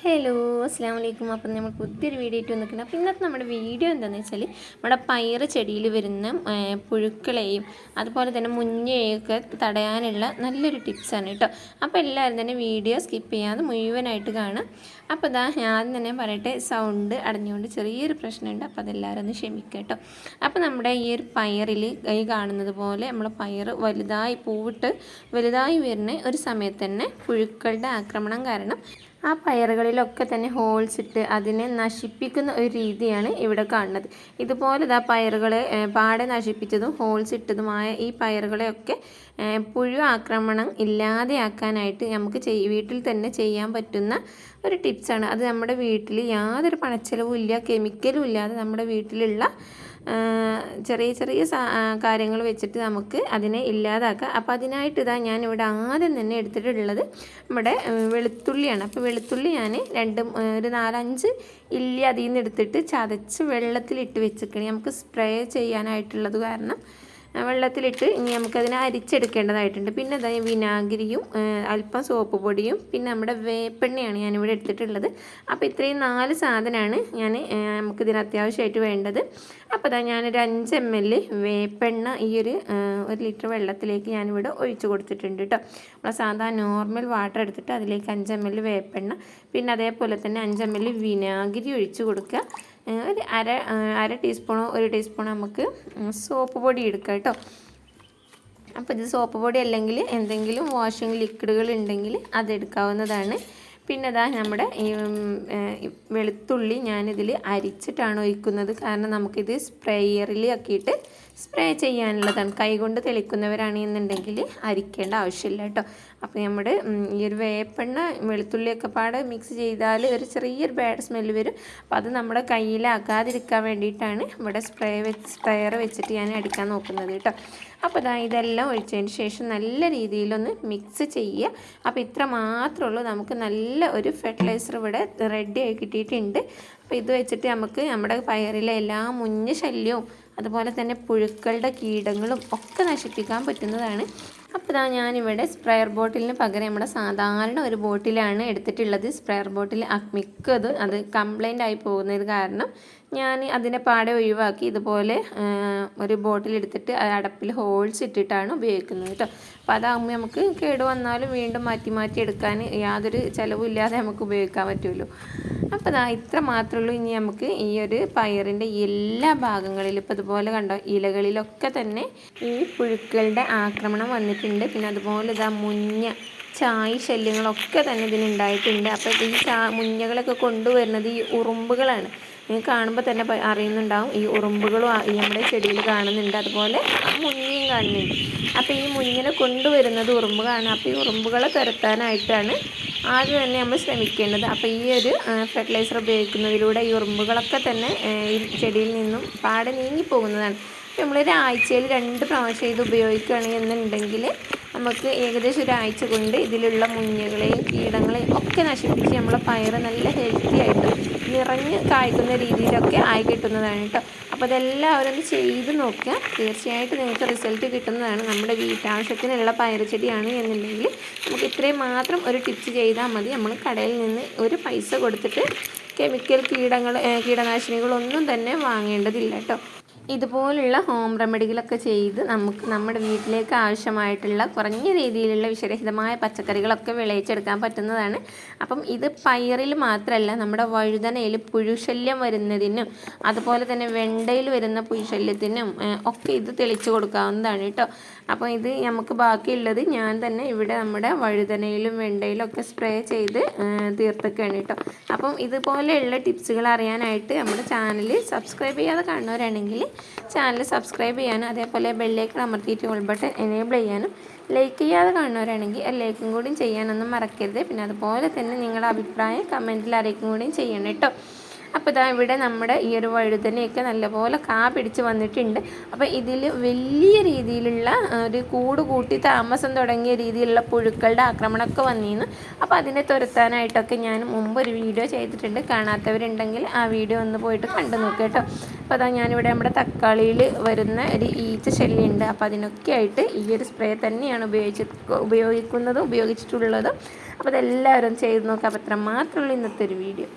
അസ്സാം വലൈക്കും അപ്പം നമ്മൾ പുതിയൊരു വീഡിയോ ആയിട്ട് വന്നിട്ടുണ്ട് അപ്പോൾ ഇന്നത്തെ നമ്മുടെ വീഡിയോ എന്താണെന്ന് വെച്ചാൽ നമ്മുടെ പയറ് ചെടിയിൽ വരുന്ന പുഴുക്കളെയും അതുപോലെ തന്നെ മുഞ്ഞയൊക്കെ തടയാനുള്ള നല്ലൊരു ടിപ്സാണ് കേട്ടോ. അപ്പോൾ എല്ലാവരും തന്നെ വീഡിയോ സ്കിപ്പ് ചെയ്യാതെ മുഴുവനായിട്ട് കാണാം അപ്പോൾ ഇതാ ഞാൻ തന്നെ പറയട്ടെ സൗണ്ട് അടഞ്ഞുകൊണ്ട് ചെറിയൊരു പ്രശ്നമുണ്ട്. അപ്പോൾ അതെല്ലാവരും ഒന്ന് ക്ഷമിക്കുക കേട്ടോ. അപ്പോൾ നമ്മുടെ ഈ ഒരു പയറിൽ ഈ കാണുന്നത് പോലെ നമ്മൾ പയർ വലുതായി പൂവിട്ട് വലുതായി വരുന്ന ഒരു സമയത്ത് തന്നെ പുഴുക്കളുടെ ആക്രമണം കാരണം ആ പയറുകളിലൊക്കെ തന്നെ ഹോൾസ് ഇട്ട് അതിനെ നശിപ്പിക്കുന്ന ഒരു രീതിയാണ് ഇവിടെ കാണുന്നത്. ഇതുപോലെ ഇതാ പയറുകളെ പാടെ നശിപ്പിച്ചതും ഹോൾസ് ഇട്ടതുമായ ഈ പയറുകളെയൊക്കെ പുഴു ആക്രമണം ഇല്ലാതെയാക്കാനായിട്ട് നമുക്ക് വീട്ടിൽ തന്നെ ചെയ്യാൻ പറ്റുന്ന ഒരു ടിപ്സാണ് അത് നമ്മുടെ വീട്ടിൽ യാതൊരു പണച്ചെലവും ഇല്ല കെമിക്കലും ഇല്ലാതെ നമ്മുടെ വീട്ടിലുള്ള ചെറിയ ചെറിയ കാര്യങ്ങൾ വെച്ചിട്ട് നമുക്ക് അതിനെ ഇല്ലാതാക്കാം. അപ്പോൾ അതിനായിട്ട് ഇതാ ഞാൻ ഇവിടെ ആദ്യം തന്നെ എടുത്തിട്ടുള്ളത് നമ്മുടെ വെളുത്തുള്ളിയാണ്. അപ്പോൾ വെളുത്തുള്ളി ഞാൻ രണ്ട് ഒരു നാലഞ്ച് ഇല്ലി അതിൽ നിന്ന് എടുത്തിട്ട് ചതച്ച് വെള്ളത്തിലിട്ട് വെച്ചിരിക്കണേ നമുക്ക് സ്പ്രേ ചെയ്യാനായിട്ടുള്ളത് കാരണം വെള്ളത്തിലിട്ട് ഇനി നമുക്കതിനെ അരിച്ചെടുക്കേണ്ടതായിട്ടുണ്ട്. പിന്നെ അതായത് വിനാഗിരിയും അല്പം സോപ്പ് പൊടിയും പിന്നെ നമ്മുടെ വേപ്പെണ്ണയാണ് ഞാനിവിടെ എടുത്തിട്ടുള്ളത്. അപ്പോൾ ഇത്രയും നാല് സാധനമാണ് ഞാൻ നമുക്കിതിന് അത്യാവശ്യമായിട്ട് വേണ്ടത്. അപ്പോൾ അതാ ഞാനൊരു അഞ്ച് എം എൽ വേപ്പെണ്ണ ഈ ഒരു ഒരു ലിറ്റർ വെള്ളത്തിലേക്ക് ഞാനിവിടെ ഒഴിച്ചു കൊടുത്തിട്ടുണ്ട് കേട്ടോ നമ്മളെ സാധാ നോർമൽ വാട്ടർ എടുത്തിട്ട് അതിലേക്ക് അഞ്ച് എം എൽ വേപ്പെണ്ണ പിന്നെ അതേപോലെ തന്നെ അഞ്ച് എം എൽ വിനാഗിരി ഒഴിച്ചു കൊടുക്കുക. ഒരു അര അര ടീസ്പൂണോ ഒരു ടീസ്പൂണോ നമുക്ക് സോപ്പ് പൊടി എടുക്കാം കേട്ടോ. അപ്പോൾ ഇത് സോപ്പ് പൊടി അല്ലെങ്കിൽ എന്തെങ്കിലും വാഷിംഗ് ലിക്വിഡുകൾ ഉണ്ടെങ്കിൽ അതെടുക്കാവുന്നതാണ് പിന്നെ അതാ നമ്മുടെ വെളുത്തുള്ളി ഞാനിതിൽ അരിച്ചിട്ടാണ് ഒഴിക്കുന്നത്. കാരണം നമുക്കിത് സ്പ്രേയറിൽ ആക്കിയിട്ട് സ്പ്രേ ചെയ്യാനുള്ളതാണ്. കൈകൊണ്ട് തെളിക്കുന്നവരാണ് എന്നുണ്ടെങ്കിൽ അരിക്കേണ്ട ആവശ്യമില്ല കേട്ടോ. അപ്പോൾ നമ്മുടെ ഈ ഒരു വേപ്പെണ്ണ വെളുത്തുള്ളിയൊക്കെ പാട് മിക്സ് ചെയ്താൽ ഒരു ചെറിയൊരു ബാഡ് സ്മെല്ല് വരും. അപ്പോൾ അത് നമ്മുടെ കയ്യിലാക്കാതിരിക്കാൻ വേണ്ടിയിട്ടാണ് ഇവിടെ സ്പ്രേ വെച്ച് സ്പ്രേയർ വെച്ചിട്ട് ഞാൻ അടിക്കാൻ നോക്കുന്നത് കേട്ടോ. അപ്പോൾ ഇതാ ഇതെല്ലാം ഒഴിച്ചതിന് ശേഷം നല്ല രീതിയിലൊന്ന് മിക്സ് ചെയ്യുക. അപ്പോൾ ഇത്ര മാത്രമേ ഉള്ളൂ. നമുക്ക് നല്ല ഒരു ഫെർട്ടിലൈസർ ഇവിടെ റെഡി ആയി കിട്ടിയിട്ടുണ്ട്. അപ്പോൾ ഇത് വെച്ചിട്ട് നമുക്ക് നമ്മുടെ പയറിലെ എല്ലാ മുഞ്ഞ ശല്യവും അതുപോലെ തന്നെ പുഴുക്കളുടെ കീടങ്ങളും ഒക്കെ നശിപ്പിക്കാൻ പറ്റുന്നതാണ്. അപ്പോൾ ഇതാ ഞാനിവിടെ സ്പ്രെയർ ബോട്ടിലിന് പകരം നമ്മുടെ സാധാരണ ഒരു ബോട്ടിലാണ് എടുത്തിട്ടുള്ളത്. സ്പ്രെയർ ബോട്ടിൽ മിക്കത് അത് കംപ്ലൈന്റ് ആയി പോകുന്നത് കാരണം ഞാൻ അതിനെ പാടെ ഒഴിവാക്കി ഇതുപോലെ ഒരു ബോട്ടിൽ എടുത്തിട്ട് അടപ്പിൽ ഹോൾസ് ഇട്ടിട്ടാണ് ഉപയോഗിക്കുന്നത് കേട്ടോ. അപ്പോൾ അതാകുമ്പോൾ നമുക്ക് കേട് വന്നാലും വീണ്ടും മാറ്റി മാറ്റി എടുക്കാൻ യാതൊരു ചിലവില്ലാതെ നമുക്ക് ഉപയോഗിക്കാൻ പറ്റുമല്ലോ. അപ്പോൾ ദാ ഇത്ര മാത്രമേ ഉള്ളൂ ഇനി നമുക്ക് ഈ ഒരു പയറിന്റെ എല്ലാ ഭാഗങ്ങളിലും ഇപ്പോൾ ഇതുപോലെ കണ്ടോ ഇലകളിലൊക്കെ തന്നെ ഈ പുഴുക്കളുടെ ആക്രമണം വന്നിട്ടുണ്ട്. പിന്നെ അതുപോലെ ഇതാ മുഞ്ഞ ചായ് ശല്യങ്ങളൊക്കെ തന്നെ ഇതിനുണ്ടായിട്ടുണ്ട്. അപ്പോൾ ഈ ചാ മുഞ്ഞകളൊക്കെ കൊണ്ടുവരുന്നത് ഈ ഉറുമ്പുകളാണ്. നിങ്ങൾക്ക് കാണുമ്പോൾ തന്നെ അറിയുന്നുണ്ടാവും. ഈ ഉറുമ്പുകളും നമ്മുടെ ചെടിയിൽ കാണുന്നുണ്ട്. അതുപോലെ മുഞ്ഞയും കാണുന്നുണ്ട്. അപ്പോൾ ഈ മുഞ്ഞിനെ കൊണ്ടുവരുന്നത് ഉറുമ്പുകളാണ്. അപ്പോൾ ഈ ഉറുമ്പുകളെ തുരത്താനായിട്ടാണ് ആദ്യം തന്നെ നമ്മൾ ശ്രമിക്കേണ്ടത്. അപ്പോൾ ഈ ഒരു ഫെർട്ടിലൈസർ ഉപയോഗിക്കുന്നതിലൂടെ ഈ ഉറുമ്പുകളൊക്കെ തന്നെ ഈ ചെടിയിൽ നിന്നും പാടെ നീങ്ങിപ്പോകുന്നതാണ്. ആഴ്ചയിൽ നമ്മൾ ഒരാഴ്ചയിൽ രണ്ട് പ്രാവശ്യം ഇത് ഉപയോഗിക്കുകയാണെന്നുണ്ടെങ്കിൽ നമുക്ക് ഏകദേശം ഒരാഴ്ച കൊണ്ട് ഇതിലുള്ള മുഞ്ഞുകളെയും കീടങ്ങളെയും ഒക്കെ നശിപ്പിച്ച് നമ്മളെ പയറ് നല്ല ഹെൽത്തി ആയിട്ട് നിറഞ്ഞ് കായ്ക്കുന്ന രീതിയിലൊക്കെ ആയി കിട്ടുന്നതാണ് കേട്ടോ അപ്പോൾ അതെല്ലാവരും ഒന്ന് ചെയ്ത് നോക്കുക. തീർച്ചയായിട്ടും നിങ്ങൾക്ക് റിസൾട്ട് കിട്ടുന്നതാണ് നമ്മുടെ വീട്ടാവശ്യത്തിനുള്ള പയറ് ചെടിയാണ് എന്നുണ്ടെങ്കിൽ നമുക്ക് ഇത്രയും മാത്രം ഒരു ടിപ്സ് ചെയ്താൽ മതി. നമ്മൾ കടയിൽ നിന്ന് ഒരു പൈസ കൊടുത്തിട്ട് കെമിക്കൽ കീടങ്ങൾ കീടനാശിനികളൊന്നും തന്നെ വാങ്ങേണ്ടതില്ല കേട്ടോ ഇതുപോലുള്ള ഹോം റെമഡികളൊക്കെ ചെയ്ത് നമുക്ക് നമ്മുടെ വീട്ടിലേക്ക് ആവശ്യമായിട്ടുള്ള കുറഞ്ഞ രീതിയിലുള്ള വിഷരഹിതമായ പച്ചക്കറികളൊക്കെ വിളയിച്ചെടുക്കാൻ പറ്റുന്നതാണ്. അപ്പം ഇത് പയറിൽ മാത്രമല്ല നമ്മുടെ വഴുതനയിൽ പുഴുശല്യം വരുന്നതിനും അതുപോലെ തന്നെ വെണ്ടയിൽ വരുന്ന പുഴുശല്യത്തിനും ഒക്കെ ഇത് തെളിച്ചു കൊടുക്കാവുന്നതാണ് കേട്ടോ. അപ്പം ഇത് നമുക്ക് ബാക്കിയുള്ളത് ഞാൻ തന്നെ ഇവിടെ നമ്മുടെ വഴുതനയിലും വെണ്ടയിലും ഒക്കെ സ്പ്രേ ചെയ്ത് തീർത്തൊക്കെയാണ് കേട്ടോ. അപ്പം ഇതുപോലെയുള്ള ടിപ്സുകൾ അറിയാനായിട്ട് നമ്മുടെ ചാനൽ സബ്സ്ക്രൈബ് ചെയ്യാതെ കാണുന്നവരാണെങ്കിൽ ചാനൽ സബ്സ്ക്രൈബ് ചെയ്യാനും അതേപോലെ ബെല്ലേക്ക് അമർത്തിയിട്ട് ഓൾ ബട്ടൺ എനേബിൾ ചെയ്യാനും ലൈക്ക് ചെയ്യാതെ കാണുന്നവരാണെങ്കിൽ ആ ലൈക്കും കൂടിയും ചെയ്യാനൊന്നും മറക്കരുത്. പിന്നെ അതുപോലെ തന്നെ നിങ്ങളുടെ അഭിപ്രായം കമന്റിൽ അറിയിക്കും കൂടിയും ചെയ്യണം കേട്ടോ. അപ്പോൾ ഇതാ ഇവിടെ നമ്മുടെ ഈ ഒരു വഴുതനയൊക്കെ നല്ലപോലെ കാ പിടിച്ച് വന്നിട്ടുണ്ട്. അപ്പോൾ ഇതിൽ വലിയ രീതിയിലുള്ള ഒരു കൂട് കൂട്ടി താമസം തുടങ്ങിയ രീതിയിലുള്ള പുഴുക്കളുടെ ആക്രമണമൊക്കെ വന്നിരുന്നു. അപ്പോൾ അതിനെ തുരത്താനായിട്ടൊക്കെ ഞാൻ മുമ്പ് ഒരു വീഡിയോ ചെയ്തിട്ടുണ്ട്. കാണാത്തവരുണ്ടെങ്കിൽ ആ വീഡിയോ ഒന്ന് പോയിട്ട് കണ്ടു നോക്കുക കേട്ടോ. അപ്പോൾ അതാ ഞാനിവിടെ നമ്മുടെ തക്കാളിയിൽ വരുന്ന ഒരു ഈച്ച ശല്യമുണ്ട്. അപ്പോൾ അതിനൊക്കെ ആയിട്ട് ഈ ഒരു സ്പ്രേ തന്നെയാണ് ഉപയോഗിച്ച് ഉപയോഗിക്കുന്നതും ഉപയോഗിച്ചിട്ടുള്ളതും. അപ്പോൾ അതെല്ലാവരും ചെയ്ത് നോക്കുക അപ്പോൾ അത്ര മാത്രമുള്ളൂ ഇന്നത്തെ ഒരു വീഡിയോ.